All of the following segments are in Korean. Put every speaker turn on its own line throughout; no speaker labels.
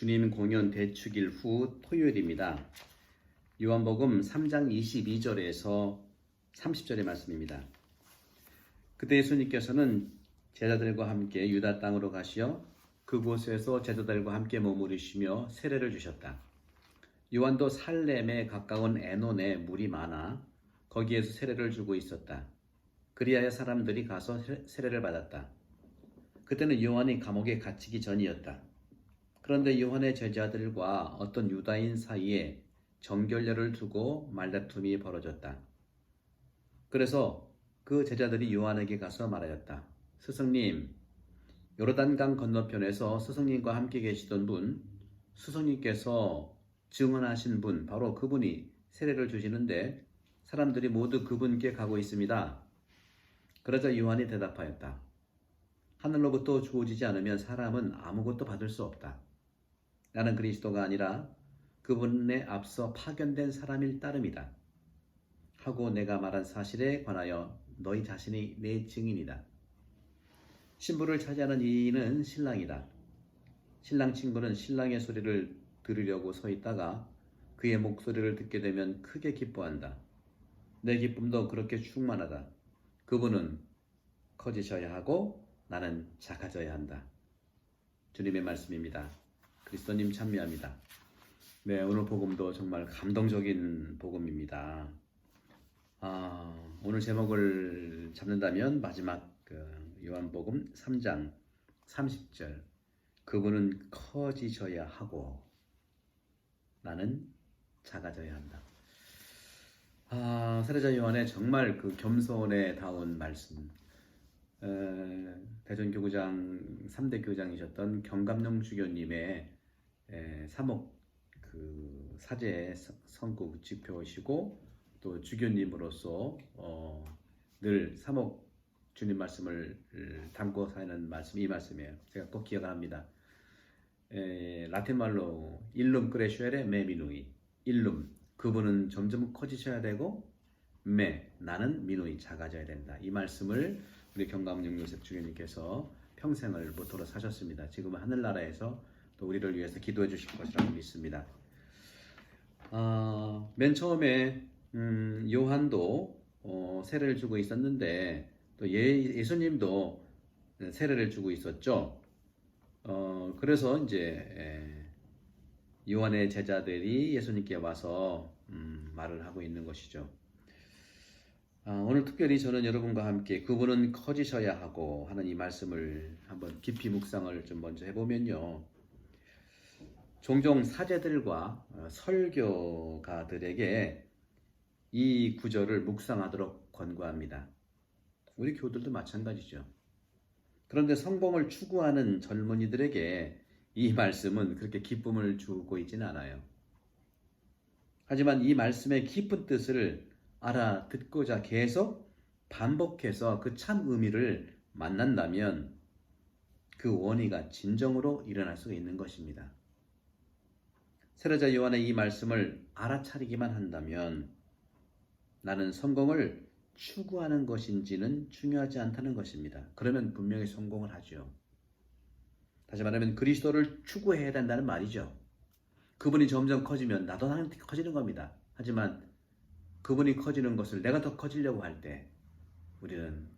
주님 공연 대축일 후 토요일입니다. 요한복음 3장 22절에서 30절의 말씀입니다. 그때 예수님께서는 제자들과 함께 유다 땅으로 가시어 그곳에서 제자들과 함께 머무르시며 세례를 주셨다. 요한도 살렘에 가까운 에논에 물이 많아 거기에서 세례를 주고 있었다. 그리하여 사람들이 가서 세- 세례를 받았다. 그때는 요한이 감옥에 갇히기 전이었다. 그런데 요한의 제자들과 어떤 유다인 사이에 정결례를 두고 말다툼이 벌어졌다. 그래서 그 제자들이 요한에게 가서 말하였다. 스승님, 요르단강 건너편에서 스승님과 함께 계시던 분, 스승님께서 증언하신 분, 바로 그분이 세례를 주시는데 사람들이 모두 그분께 가고 있습니다. 그러자 요한이 대답하였다. 하늘로부터 주어지지 않으면 사람은 아무것도 받을 수 없다. 나는 그리스도가 아니라 그분에 앞서 파견된 사람일 따름이다. 하고 내가 말한 사실에 관하여 너희 자신이 내 증인이다. 신부를 차지하는 이는 신랑이다. 신랑 친구는 신랑의 소리를 들으려고 서 있다가 그의 목소리를 듣게 되면 크게 기뻐한다. 내 기쁨도 그렇게 충만하다. 그분은 커지셔야 하고 나는 작아져야 한다. 주님의 말씀입니다. 그리스도님 참여합니다. 네, 오늘 복음도 정말 감동적인 복음입니다. 아, 오늘 제목을 잡는다면 마지막 그 요한복음 3장 30절 그분은 커지셔야 하고 나는 작아져야 한다. 아, 사례자 요한의 정말 그 겸손에 다운 말씀. 에, 대전 교구장 3대 교장이셨던 경감룡 주교님의 에, 사목 그 사제 선구 지표시고 또 주교님으로서 어, 늘 사목 주님 말씀을 담고 사는 말씀 이 말씀이에요. 제가 꼭 기억합니다. 에, 라틴 말로 일룸 크레슈엘의 메미누이 일룸 그분은 점점 커지셔야 되고 메 나는 미누이 작아져야 된다. 이 말씀을 우리 경감용 요셉 주교님께서 평생을 모토로 사셨습니다. 지금은 하늘나라에서 또 우리를 위해서 기도해 주실 것이라고 믿습니다. 아, 맨 처음에 음, 요한도 어, 세례를 주고 있었는데 또 예, 예수님도 세례를 주고 있었죠. 어, 그래서 이제 에, 요한의 제자들이 예수님께 와서 음, 말을 하고 있는 것이죠. 아, 오늘 특별히 저는 여러분과 함께 그분은 커지셔야 하고 하는 이 말씀을 한번 깊이 묵상을 좀 먼저 해보면요. 종종 사제들과 어, 설교가들에게 이 구절을 묵상하도록 권고합니다. 우리 교들도 마찬가지죠. 그런데 성공을 추구하는 젊은이들에게 이 말씀은 그렇게 기쁨을 주고 있지는 않아요. 하지만 이 말씀의 깊은 뜻을 알아듣고자 계속 반복해서 그 참 의미를 만난다면 그 원의가 진정으로 일어날 수 있는 것입니다. 세례자 요한의 이 말씀을 알아차리기만 한다면 나는 성공을 추구하는 것인지는 중요하지 않다는 것입니다. 그러면 분명히 성공을 하죠. 다시 말하면 그리스도를 추구해야 된다는 말이죠. 그분이 점점 커지면 나도 나한테 커지는 겁니다. 하지만 그분이 커지는 것을 내가 더 커지려고 할 때 우리는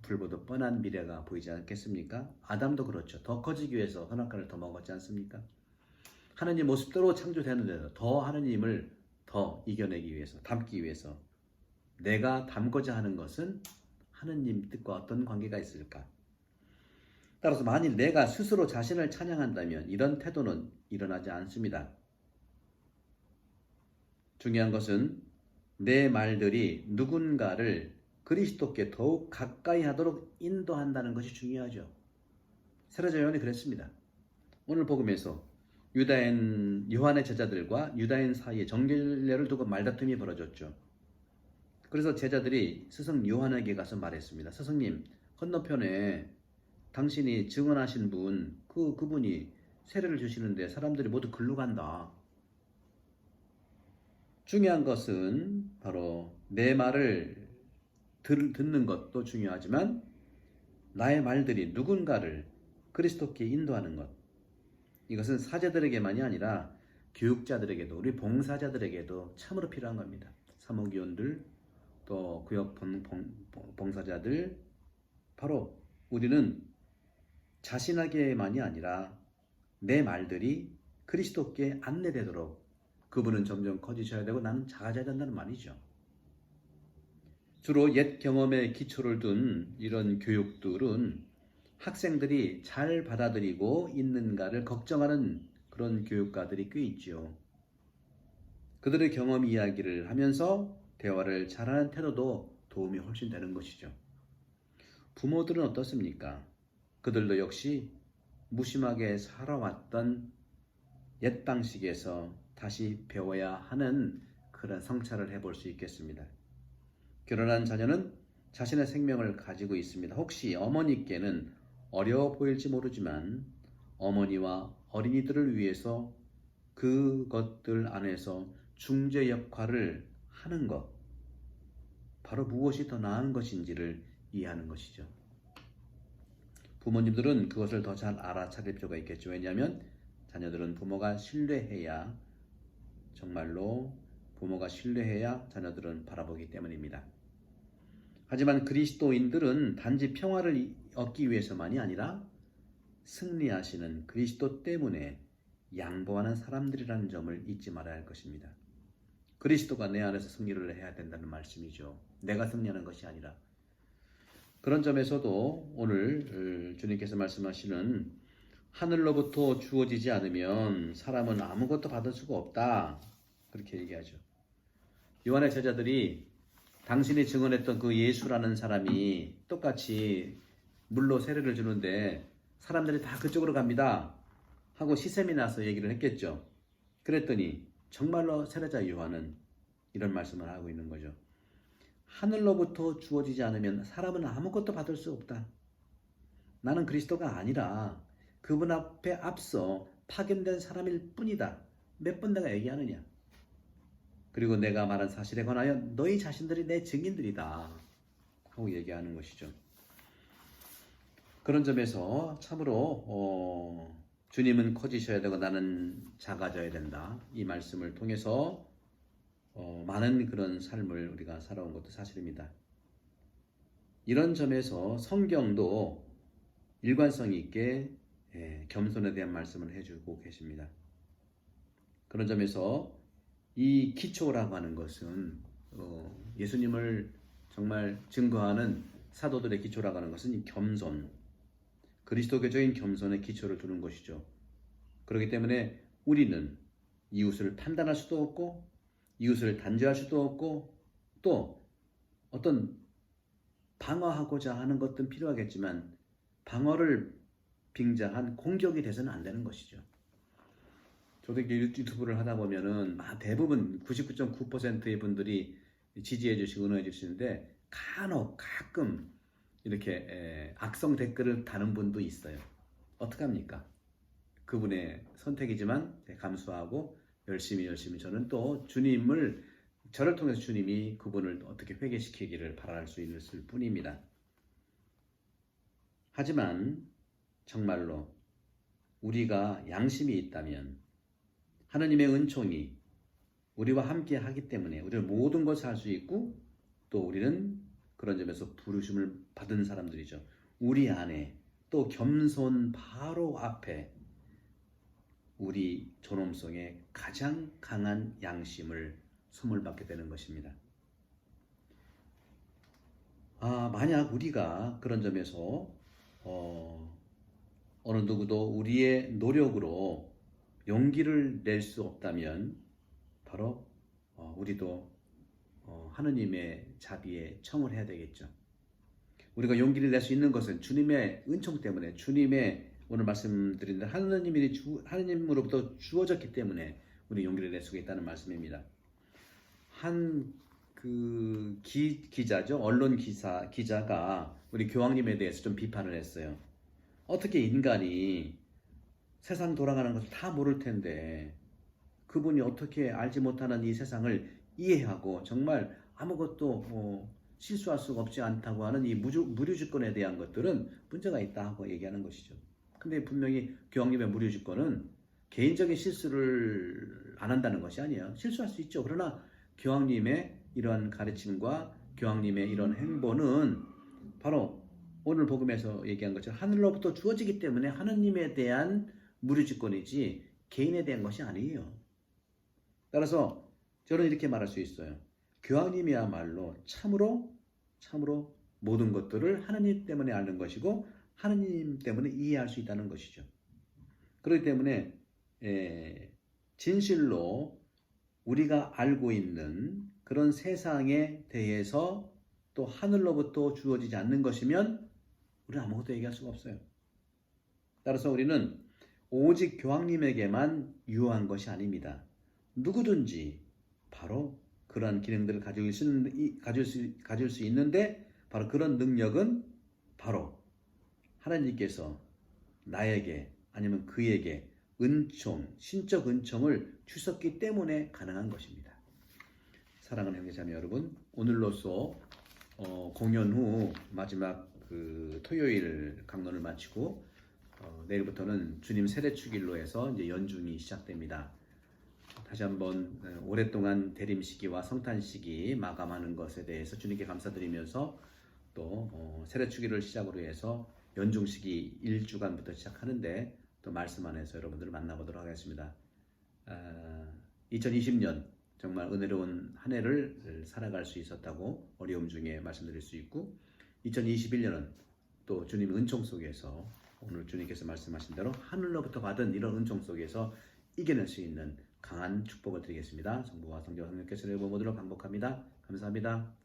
불보듯 뻔한 미래가 보이지 않겠습니까? 아담도 그렇죠. 더 커지기 위해서 선악과를 더 먹었지 않습니까? 하나님 모습대로 창조되는데도 더 하나님을 더 이겨내기 위해서 담기 위해서 내가 담고자 하는 것은 하느님 뜻과 어떤 관계가 있을까? 따라서 만일 내가 스스로 자신을 찬양한다면 이런 태도는 일어나지 않습니다. 중요한 것은 내 말들이 누군가를 그리스도께 더욱 가까이 하도록 인도한다는 것이 중요하죠. 세례자 요한이 그랬습니다. 오늘 복음에서 유다인 요한의 제자들과 유다인 사이에 정결례를 두고 말다툼이 벌어졌죠. 그래서 제자들이 스승 요한에게 가서 말했습니다. 스승님, 건너편에 당신이 증언하신 분, 그 그분이 세례를 주시는데 사람들이 모두 글로 간다. 중요한 것은 바로 내 말을 들, 듣는 것도 중요하지만 나의 말들이 누군가를 그리스도께 인도하는 것. 이것은 사제들에게만이 아니라 교육자들에게도 우리 봉사자들에게도 참으로 필요한 겁니다. 사목위원들 또 구역 봉, 봉, 봉 사자들 바로 우리는 자신에게만이 아니라 내 말들이 그리스도께 안내되도록 그분은 점점 커지셔야 되고 나는 작아져야 된다는 말이죠. 주로 옛 경험에 기초를 둔 이런 교육들은 학생들이 잘 받아들이고 있는가를 걱정하는 그런 교육가들이 꽤 있지요. 그들의 경험 이야기를 하면서 대화를 잘하는 태도도 도움이 훨씬 되는 것이죠. 부모들은 어떻습니까? 그들도 역시 무심하게 살아왔던 옛 방식에서 다시 배워야 하는 그런 성찰을 해볼 수 있겠습니다. 결혼한 자녀는 자신의 생명을 가지고 있습니다. 혹시 어머니께는 어려워 보일지 모르지만 어머니와 어린이들을 위해서 그것들 안에서 중재 역할을 하는 것, 바로 무엇이 더 나은 것인지를 이해하는 것이죠. 부모님들은 그것을 더 잘 알아차릴 필요가 있겠죠. 왜냐하면 자녀들은 부모가 신뢰해야 정말로 부모가 신뢰해야 자녀들은 바라보기 때문입니다. 하지만 그리스도인들은 단지 평화를 얻기 위해서만이 아니라 승리하시는 그리스도 때문에 양보하는 사람들이라는 점을 잊지 말아야 할 것입니다. 그리스도가 내 안에서 승리를 해야 된다는 말씀이죠. 내가 승리하는 것이 아니라 그런 점에서도 오늘 주님께서 말씀하시는 하늘로부터 주어지지 않으면 사람은 아무것도 받을 수가 없다. 그렇게 얘기하죠. 요한의 제자들이 당신이 증언했던 그 예수라는 사람이 똑같이 물로 세례를 주는데 사람들이 다 그쪽으로 갑니다. 하고 시샘이 나서 얘기를 했겠죠. 그랬더니 정말로 세례자 요한은 이런 말씀을 하고 있는 거죠. 하늘로부터 주어지지 않으면 사람은 아무것도 받을 수 없다. 나는 그리스도가 아니라 그분 앞에 앞서 파견된 사람일 뿐이다. 몇 번 내가 얘기하느냐. 그리고 내가 말한 사실에 관하여 너희 자신들이 내 증인들이다. 하고 얘기하는 것이죠. 그런 점에서 참으로 어, 주님은 커지셔야 되고 나는 작아져야 된다. 이 말씀을 통해서 어, 많은 그런 삶을 우리가 살아온 것도 사실입니다. 이런 점에서 성경도 일관성 있게 예, 겸손에 대한 말씀을 해주고 계십니다. 그런 점에서 이 기초라고 하는 것은 어, 예수님을 정말 증거하는 사도들의 기초라고 하는 것은 이 겸손, 그리스도교적인 겸손의 기초를 두는 것이죠. 그렇기 때문에 우리는 이웃을 판단할 수도 없고 이웃을 단죄할 수도 없고 또 어떤 방어하고자 하는 것든 필요하겠지만 방어를 빙자한 공격이 돼서는 안 되는 것이죠. 저도 이렇게 유튜브를 하다 보면은 대부분 99.9%의 분들이 지지해 주시고 응원해 주시는데 간혹 가끔 이렇게 악성 댓글을 다는 분도 있어요. 어떡합니까? 그분의 선택이지만 감수하고 열심히 열심히 저는 또 주님을 저를 통해서 주님이 그분을 어떻게 회개시키기를 바랄 수 있을 뿐입니다. 하지만 정말로 우리가 양심이 있다면 하나님의 은총이 우리와 함께 하기 때문에 우리는 모든 것을 할 수 있고 또 우리는 그런 점에서 부르심을 받은 사람들이죠. 우리 안에 또 겸손 바로 앞에 우리 존엄성의 가장 강한 양심을 선물받게 되는 것입니다. 아, 만약 우리가 그런 점에서 어, 어느 누구도 우리의 노력으로 용기를 낼 수 없다면 바로 어, 우리도 어, 하느님의 자비에 청을 해야 되겠죠. 우리가 용기를 낼 수 있는 것은 주님의 은총 때문에 주님의 오늘 말씀드린 하느님이 주, 하느님으로부터 주어졌기 때문에 우리 용기를 낼 수가 있다는 말씀입니다. 한 그 기자죠 언론 기사 기자가 우리 교황님에 대해서 좀 비판을 했어요. 어떻게 인간이 세상 돌아가는 것을 다 모를 텐데 그분이 어떻게 알지 못하는 이 세상을 이해하고 정말 아무것도 뭐 실수할 수가 없지 않다고 하는 이 무주, 무료주권에 대한 것들은 문제가 있다 하고 얘기하는 것이죠. 근데 분명히 교황님의 무료집권은 개인적인 실수를 안 한다는 것이 아니에요. 실수할 수 있죠. 그러나 교황님의 이러한 가르침과 교황님의 이런 행보는 바로 오늘 복음에서 얘기한 것처럼 하늘로부터 주어지기 때문에 하느님에 대한 무료집권이지 개인에 대한 것이 아니에요. 따라서 저는 이렇게 말할 수 있어요. 교황님이야말로 참으로 참으로 모든 것들을 하느님 때문에 아는 것이고 하느님 때문에 이해할 수 있다는 것이죠. 그렇기 때문에 에, 진실로 우리가 알고 있는 그런 세상에 대해서 또 하늘로부터 주어지지 않는 것이면 우리는 아무것도 얘기할 수가 없어요. 따라서 우리는 오직 교황님에게만 유효한 것이 아닙니다. 누구든지 바로 그러한 기능들을 가지고 있는, 이- 가질, 수, 가질 수 있는데 바로 그런 능력은 바로 하나님께서 나에게 아니면 그에게 은총, 신적 은총을 주셨기 때문에 가능한 것입니다. 사랑하는 형제자매 여러분, 오늘로써 어, 공연 후 마지막 그 토요일 강론을 마치고 어, 내일부터는 주님 세례축일로 해서 이제 연중이 시작됩니다. 다시 한번 어, 오랫동안 대림 시기와 성탄 시기 마감하는 것에 대해서 주님께 감사드리면서 또 어, 세례축일을 시작으로 해서 연중 시기 1주간부터 시작하는데 또 말씀 안에서 여러분들을 만나보도록 하겠습니다. 아, 2020년 정말 은혜로운 한 해를 살아갈 수 있었다고 어려움 중에 말씀드릴 수 있고 2021년은 또 주님 은총 속에서 오늘 주님께서 말씀하신 대로 하늘로부터 받은 이런 은총 속에서 이겨낼 수 있는 강한 축복을 드리겠습니다. 성부와 성자와 성령께서 모두를 반복합니다. 감사합니다.